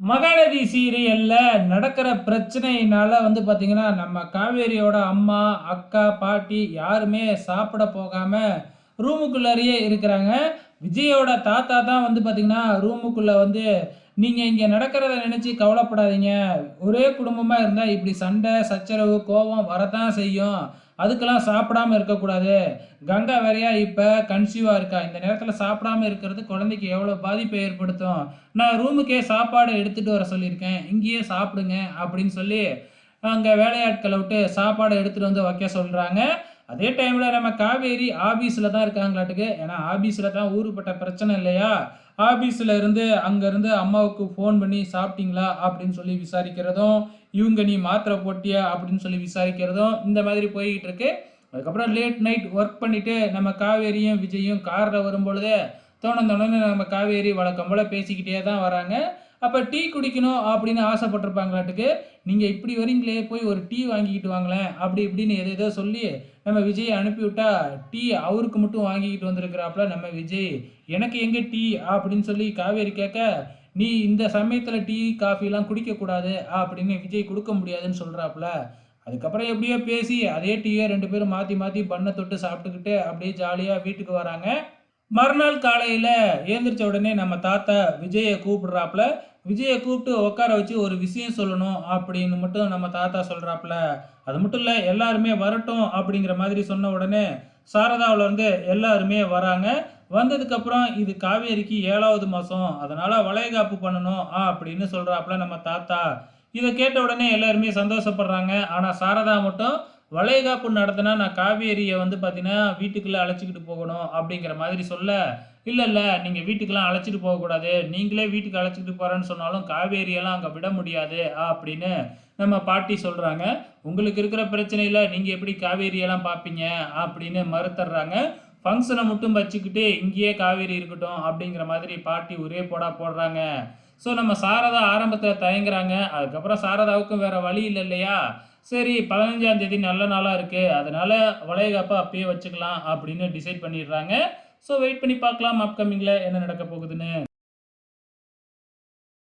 மகாநதி சீரியலில் நடக்கிற பிரச்சனையினால வந்து பார்த்தீங்கன்னா நம்ம காவேரியோட அம்மா அக்கா பாட்டி யாருமே சாப்பிட போகாமல் ரூமுக்குள்ளாரியே இருக்கிறாங்க. விஜயோட தாத்தா தான் வந்து பார்த்தீங்கன்னா ரூமுக்குள்ளே வந்து நீங்கள் இங்கே நடக்கிறத நினச்சி கவலைப்படாதீங்க. ஒரே குடும்பமாக இருந்தால் இப்படி சண்டை சச்சரவு கோபம் வரதான் செய்யும். அதுக்கெல்லாம் சாப்பிடாம இருக்கக்கூடாது. கங்கா வேறையா இப்போ கன்சீவாக இருக்கா? இந்த நேரத்தில் சாப்பிடாம இருக்கிறது குழந்தைக்கு எவ்வளோ பாதிப்பை ஏற்படுத்தும்? நான் ரூமுக்கே சாப்பாடு எடுத்துகிட்டு வர சொல்லியிருக்கேன். இங்கேயே சாப்பிடுங்க அப்படின்னு சொல்லி அங்கே வேலையாட்களை விட்டு சாப்பாடு எடுத்துகிட்டு வந்து வைக்க சொல்கிறாங்க அதே டைமில் நம்ம காவேரி ஆபீஸில் தான் இருக்காங்களாட்டுக்கு. ஏன்னா ஆபீஸில் தான் ஊருப்பட்ட பிரச்சனை இல்லையா? ஆஃபீஸில் இருந்து அங்கேருந்து அம்மாவுக்கு ஃபோன் பண்ணி சாப்பிட்டீங்களா? அப்படின்னு சொல்லி விசாரிக்கிறதும் இவங்க நீ மாத்திரை போட்டியா? அப்படின்னு சொல்லி விசாரிக்கிறதும் இந்த மாதிரி போய்கிட்டு இருக்கு. அதுக்கப்புறம் லேட் நைட் ஒர்க் பண்ணிவிட்டு நம்ம காவேரியும் விஜயும் காரில் வரும்பொழுதே தோண தோணுன்னு நம்ம காவேரி வழக்கம் போல் பேசிக்கிட்டே தான் வராங்க. அப்போ டீ குடிக்கணும் அப்படின்னு ஆசைப்பட்டிருப்பாங்களாட்டுக்கு நீங்கள் இப்படி வரீங்களே போய் ஒரு டீ வாங்கிக்கிட்டு வாங்களேன் அப்படி இப்படின்னு எதை ஏதோ சொல்லி நம்ம விஜயை அனுப்பிவிட்டா டீ அவருக்கு மட்டும் வாங்கிக்கிட்டு வந்திருக்கிறாப்புல நம்ம விஜய் எனக்கு எங்கே டீ? அப்படின்னு சொல்லி காவேரி கேட்க நீ இந்த சமயத்தில் டீ காஃபிலாம் குடிக்கக்கூடாது அப்படின்னு விஜய் கொடுக்க முடியாதுன்னு சொல்கிறாப்புல அதுக்கப்புறம் எப்படியோ பேசி அதே டீயை ரெண்டு பேரும் மாற்றி மாற்றி பண்ணை தொட்டு சாப்பிட்டுக்கிட்டு அப்படியே ஜாலியாக வீட்டுக்கு வராங்க. மறுநாள் காலையில் ஏந்திரிச்ச உடனே நம்ம தாத்தா விஜயை கூப்பிடுறாப்புல. விஜயை கூப்பிட்டு உட்கார வச்சு ஒரு விஷயம் சொல்லணும் அப்படின்னு மட்டும் நம்ம தாத்தா சொல்கிறாப்புல அது மட்டும் இல்லை எல்லாருமே வரட்டும் அப்படிங்கிற மாதிரி சொன்ன உடனே சாரதாவில் எல்லாருமே வராங்க. வந்ததுக்கப்புறம் இது காவேரிக்கு ஏழாவது மாதம் அதனால் வளைகாப்பு பண்ணணும் அப்படின்னு சொல்கிறாப்புல நம்ம தாத்தா. இதை கேட்ட உடனே எல்லாருமே சந்தோஷப்படுறாங்க. ஆனால் சாரதா மட்டும் வளைகாப்பு நடத்தினா நான் காவேரியை வந்து பார்த்தீங்கன்னா வீட்டுக்குள்ளே அழைச்சிக்கிட்டு போகணும் அப்படிங்கிற மாதிரி சொல்ல இல்லை இல்லை நீங்கள் வீட்டுக்கெலாம் அழைச்சிட்டு போகக்கூடாது. நீங்களே வீட்டுக்கு அழைச்சிக்கிட்டு போகிறேன்னு சொன்னாலும் காவேரியெல்லாம் அங்கே விட முடியாது அப்படின்னு நம்ம பாட்டி சொல்கிறாங்க உங்களுக்கு இருக்கிற பிரச்சனையில் நீங்கள் எப்படி காவேரியெல்லாம் பார்ப்பீங்க அப்படின்னு மறுத்துறாங்க ஃபங்க்ஷனை மட்டும் வச்சுக்கிட்டு இங்கேயே காவேரி இருக்கட்டும் அப்படிங்கிற மாதிரி பாட்டி ஒரே போடா போடுறாங்க. ஸோ நம்ம சாரதா ஆரம்பத்தில் தயங்குறாங்க. அதுக்கப்புறம் சாரதாவுக்கும் வேறு வழி இல்லை இல்லையா? சரி பதினஞ்சாம் தேதி நல்ல நாளாக இருக்குது அதனால் வளையகாப்பா அப்பயே வச்சுக்கலாம் அப்படின்னு டிசைட் பண்ணிடுறாங்க. ஸோ வெயிட் பண்ணி பார்க்கலாம் அப்கமிங்கில் என்ன நடக்க போகுதுன்னு.